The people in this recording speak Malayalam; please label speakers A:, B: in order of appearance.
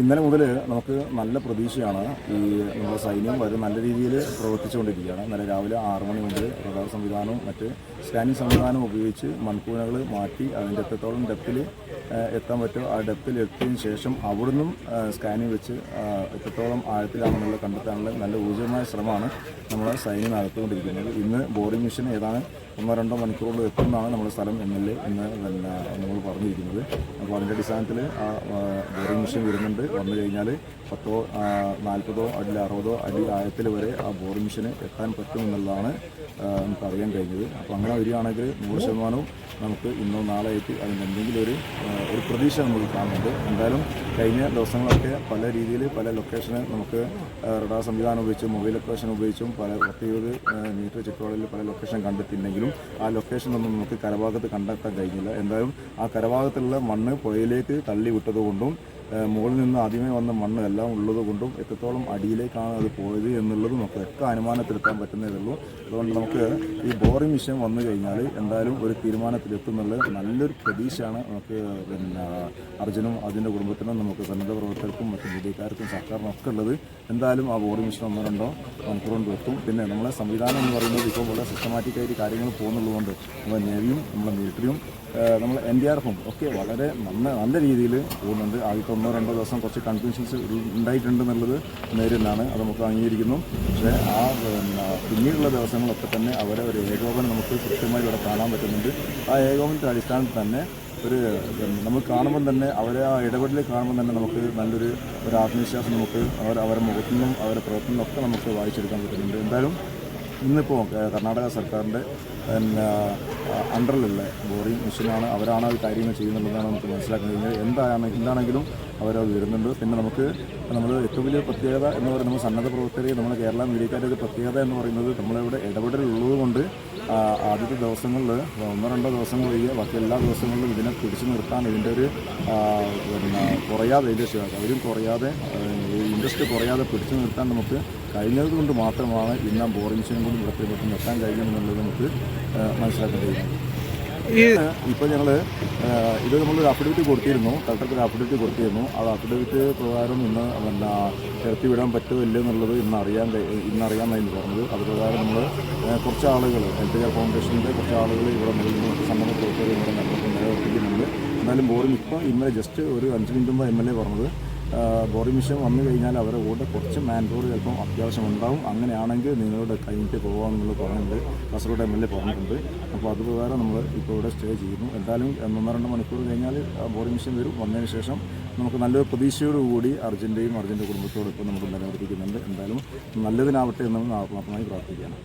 A: ഇന്നലെ മുതൽ നമുക്ക് നല്ല പ്രതീക്ഷയാണ് ഈ നമ്മുടെ സൈന്യം വളരെ നല്ല രീതിയിൽ പ്രവർത്തിച്ചുകൊണ്ടിരിക്കുകയാണ്. ഇന്നലെ രാവിലെ ആറ് മണി മുതൽ റഡാർ സംവിധാനവും മറ്റ് സ്കാനിങ് സംവിധാനവും ഉപയോഗിച്ച് മൺകൂനകൾ മാറ്റി അതിന്റെ എത്രത്തോളം ഡെപ്തിൽ എത്താൻ പറ്റുമോ ആ ഡെപ്തിൽ എത്തിയതിന് ശേഷം അവിടുന്നും സ്കാനിങ് വെച്ച് എത്രത്തോളം ആഴത്തിലാണെന്നുള്ളത് കണ്ടെത്താനുള്ള നല്ല ഊർജമായ ശ്രമമാണ് നമ്മുടെ സൈന്യം നടത്തിക്കൊണ്ടിരിക്കുന്നത്. ഇന്ന് ബോറിംഗ് മിഷൻ ഏതാണ്? ഒന്നോ രണ്ടോ മണിക്കൂറുകൾ എത്തുന്നതാണ് നമ്മുടെ സ്ഥലം എം എൽ എ ഇന്ന് നമ്മൾ പറഞ്ഞിരിക്കുന്നത്. അപ്പോൾ അതിന്റെ അടിസ്ഥാനത്തിൽ ബോറിംഗ് മെഷീൻ വരുന്നുണ്ട്. വന്നു കഴിഞ്ഞാൽ പത്തോ ആ, നാൽപ്പതോ അടി അറുപതോ അടി ആഴത്തിൽ വരെ ആ ബോറിംഗ് മെഷീന് എത്താൻ പറ്റുമെന്നുള്ളതാണ് ആ, നമുക്ക് അറിയാൻ കഴിഞ്ഞത്. അപ്പോൾ അങ്ങനെ വരികയാണെങ്കിൽ നൂറ് ശതമാനവും നമുക്ക് ഇന്നോ നാളെ ആയിട്ട് അതിന് എന്തെങ്കിലും ഒരു ഒരു പ്രതീക്ഷ നമുക്ക് കാണുന്നുണ്ട്. എന്തായാലും കഴിഞ്ഞ ദിവസങ്ങളൊക്കെ പല രീതിയിൽ പല ലൊക്കേഷന് നമുക്ക് റഡാർ സംവിധാനം ഉപയോഗിച്ചും മൊബൈൽ ലൊക്കേഷൻ ഉപയോഗിച്ചും പല പത്തിരുപത് മീറ്റർ ചുറ്റളവിൽ പല ലൊക്കേഷൻ കണ്ടെത്തിയിട്ടുണ്ടെങ്കിലും ആ ലൊക്കേഷനൊന്നും നമുക്ക് കരഭാഗത്ത് കണ്ടെത്താൻ കഴിഞ്ഞില്ല. എന്തായാലും ആ കരഭാഗത്തുള്ള മണ്ണ് പുഴയിലേക്ക് തള്ളി വിട്ടതുകൊണ്ടും മുകളിൽ നിന്ന് ആദ്യമേ വന്ന മണ്ണ് എല്ലാം ഉള്ളത് കൊണ്ടും എത്രത്തോളം അടിയിലേക്കാണ് അത് പോയത് എന്നുള്ളത് നമുക്ക് ഒക്കെ അനുമാനത്തിലെത്താൻ പറ്റുന്നതേ ഉള്ളൂ. അതുകൊണ്ട് നമുക്ക് ഈ ബോറിംഗ് മിഷൻ വന്നു കഴിഞ്ഞാൽ എന്തായാലും ഒരു തീരുമാനത്തിലെത്തുന്നുള്ള നല്ലൊരു പ്രതീക്ഷയാണ് നമുക്ക് പിന്നെ അർജുനും അതിന്റെ കുടുംബത്തിനും നമുക്ക് സന്നദ്ധ പ്രവർത്തകർക്കും മറ്റു മീഡിയക്കാർക്കും സർക്കാരിനും ഒക്കെ ഉള്ളത്. എന്തായാലും ആ ബോറിംഗ് മിഷൻ ഒന്നോ രണ്ടോ മണിക്കൂറുകൊണ്ട് എത്തും. പിന്നെ നമ്മളെ സംവിധാനം എന്ന് പറയുന്നത് ഇപ്പോൾ വളരെ സിസ്റ്റമാറ്റിക്കായിട്ട് കാര്യങ്ങൾ പോകുന്നുള്ളതുകൊണ്ട് നമ്മുടെ നേവിയും നമ്മുടെ മിലിറ്ററിയും ഏഹ് നമ്മൾ എൻ ഡി ആർ എഫും ഒക്കെ വളരെ നല്ല നല്ല രീതിയിൽ പോകുന്നുണ്ട്. ആദ്യത്തെ ഒന്നോ രണ്ടോ ദിവസം കുറച്ച് കൺഫ്യൂഷൻസ് ഉണ്ടായിട്ടുണ്ട് എന്നുള്ളത് നേരിടുന്നതാണ്. അത് നമുക്ക് അംഗീകരിക്കുന്നു. പക്ഷേ ആ പിന്നെ പിന്നീടുള്ള ദിവസങ്ങളൊക്കെ തന്നെ അവരെ ഒരു ഏകോപനം നമുക്ക് കൃത്യമായി ഇവിടെ കാണാൻ പറ്റുന്നുണ്ട്. ആ ഏകോപനത്തിന്റെ അടിസ്ഥാനത്തിൽ തന്നെ ഒരു നമ്മൾ കാണുമ്പോൾ തന്നെ അവരെ ആ ഇടപെടൽ കാണുമ്പോൾ തന്നെ നമുക്ക് നല്ലൊരു ഒരു ആത്മവിശ്വാസം നമുക്ക് അവർ അവരുടെ മുഖത്തു നിന്നും അവരുടെ പ്രവർത്തനം ഒക്കെ നമുക്ക് വായിച്ചെടുക്കാൻ പറ്റുന്നുണ്ട്. എന്തായാലും ഇന്നിപ്പോൾ കർണാടക സർക്കാരിന്റെ പിന്നെ അണ്ടറിലുള്ള ബോറിംഗ് മെഷീനാണ് അവരാണ് അത് കാര്യങ്ങൾ ചെയ്യുന്നുള്ളതാണ് നമുക്ക് മനസ്സിലാക്കാൻ കഴിഞ്ഞത് എന്താണ് എന്താണെങ്കിലും അവരത് വരുന്നുണ്ട് പിന്നെ നമുക്ക് നമ്മൾ ഏറ്റവും വലിയ പ്രത്യേകത എന്ന് പറയുന്നത് നമ്മൾ സന്നദ്ധ പ്രവർത്തകരെ നമ്മൾ കേരള മീഡിയക്കാരുടെ ഒരു പ്രത്യേകത എന്ന് പറയുന്നത് നമ്മളിവിടെ ഇടപെടൽ ഉള്ളത് കൊണ്ട് ആദ്യത്തെ ദിവസങ്ങളിൽ ഒന്നോ രണ്ടോ ദിവസം ഒഴികെ ബാക്കി എല്ലാ ദിവസങ്ങളിലും ഇതിനെ പിടിച്ചു നിർത്താൻ ഇതിന്റെ ഒരു പിന്നെ കുറയാതെ ഇതിന്റെ അവരും കുറയാതെ ഇൻട്രസ്റ്റ് കുറയാതെ പിടിച്ചു നിർത്താൻ നമുക്ക് കഴിഞ്ഞത് കൊണ്ട് മാത്രമാണ് ഇന്ന് ആ ബോറിംഗ് മെഷീനും കൊണ്ട് ഇവിടെ പെട്ടെന്ന് നിർത്താൻ കഴിയുമെന്നുള്ളത് നമുക്ക് മനസ്സിലാക്കേണ്ടി മനസ്സിലാക്കാൻ കഴിയും ഇപ്പോൾ ഞങ്ങൾ ഇത് നമ്മൾ അഫിഡവിറ്റ് കൊടുത്തിരുന്നു കളക്ടർക്ക് ഒരു അഫിഡവിറ്റ് കൊടുത്തിരുന്നു. അത് അഫിഡവിറ്റ് പ്രകാരം ഇന്ന് പിന്നെ ഇറത്തി വിടാൻ പറ്റുമോ എന്നുള്ളത് ഇന്ന് അറിയാൻ അറിയാമെന്നായിരുന്നു പറഞ്ഞത്. അത് പ്രകാരം നമ്മൾ കുറച്ച് ആളുകൾ ഹെൽത്ത് കെയർ ഫൗണ്ടേഷന്റെ കുറച്ച് ആളുകൾ ഇവിടെ നിന്ന് സമ്മതം പ്രവർത്തകർ ഇവിടെ നിലനിർത്തി നിലനിർത്തിക്കുന്നുണ്ട് എന്നാലും ബോറിംഗ് ഇപ്പോൾ ഇന്നലെ ജസ്റ്റ് ഒരു അഞ്ച് മിനിറ്റ് മുമ്പ് എം എൽ എ പറഞ്ഞത് ബോറിംഗ് മിഷൻ വന്നു കഴിഞ്ഞാൽ അവരുടെ കൂടെ കുറച്ച് മാൻ പവർ ചിലപ്പം അത്യാവശ്യം ഉണ്ടാവും. അങ്ങനെയാണെങ്കിൽ നിങ്ങളുടെ കഴിഞ്ഞിട്ട് പോകാമെന്നുള്ളത് പറഞ്ഞിട്ടുണ്ട്. കാസർഗോഡ് എം എൽ എ പറഞ്ഞിട്ടുണ്ട്. അപ്പോൾ അത് പ്രകാരം നമ്മൾ ഇപ്പോൾ ഇവിടെ സ്റ്റേ ചെയ്യുന്നു. എന്തായാലും ഒന്നോ രണ്ട് മണിക്കൂർ കഴിഞ്ഞാൽ ബോറിംഗ് മിഷൻ വരും. വന്നതിന് ശേഷം നമുക്ക് നല്ലൊരു പ്രതീക്ഷയോടുകൂടി അർജന്റെയും അർജന്റ് കുടുംബത്തോടൊപ്പം നമ്മൾ നിലനിർത്തിക്കുന്നുണ്ട്. എന്തായാലും നല്ലതിനാവട്ടെ എന്ന് ആത്മാർത്ഥമായി പ്രാർത്ഥിക്കുകയാണ്.